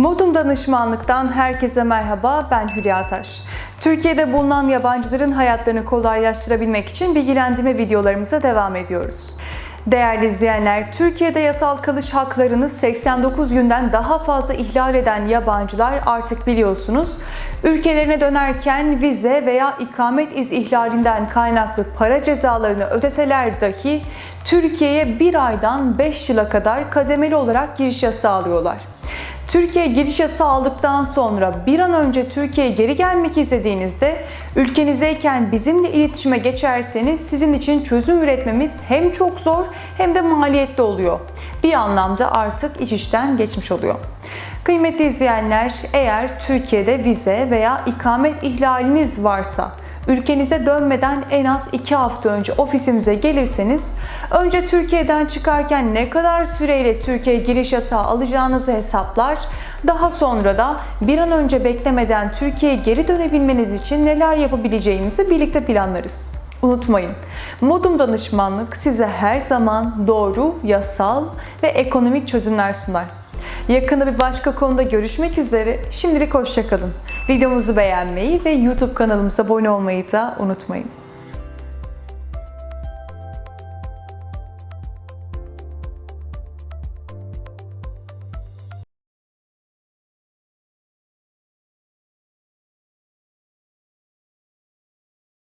Modun Danışmanlık'tan herkese merhaba, ben Hülya Taş. Türkiye'de bulunan yabancıların hayatlarını kolaylaştırabilmek için bilgilendirme videolarımıza devam ediyoruz. Değerli izleyenler, Türkiye'de yasal kalış haklarını 89 günden daha fazla ihlal eden yabancılar artık biliyorsunuz, ülkelerine dönerken vize veya ikamet iz ihlalinden kaynaklı para cezalarını ödeseler dahi Türkiye'ye bir aydan 5 yıla kadar kademeli olarak giriş yasağı alıyorlar. Türkiye giriş yasağı aldıktan sonra bir an önce Türkiye'ye geri gelmek istediğinizde ülkenizdeyken bizimle iletişime geçerseniz sizin için çözüm üretmemiz hem çok zor hem de maliyetli oluyor. Bir anlamda artık iş işten geçmiş oluyor. Kıymetli izleyenler, eğer Türkiye'de vize veya ikamet ihlaliniz varsa ülkenize dönmeden en az 2 hafta önce ofisimize gelirseniz önce Türkiye'den çıkarken ne kadar süreyle Türkiye'ye giriş yasağı alacağınızı hesaplar. Daha sonra da bir an önce beklemeden Türkiye'ye geri dönebilmeniz için neler yapabileceğimizi birlikte planlarız. Unutmayın, Modum Danışmanlık size her zaman doğru, yasal ve ekonomik çözümler sunar. Yakında bir başka konuda görüşmek üzere. Şimdilik hoşçakalın. Videomuzu beğenmeyi ve YouTube kanalımıza abone olmayı da unutmayın.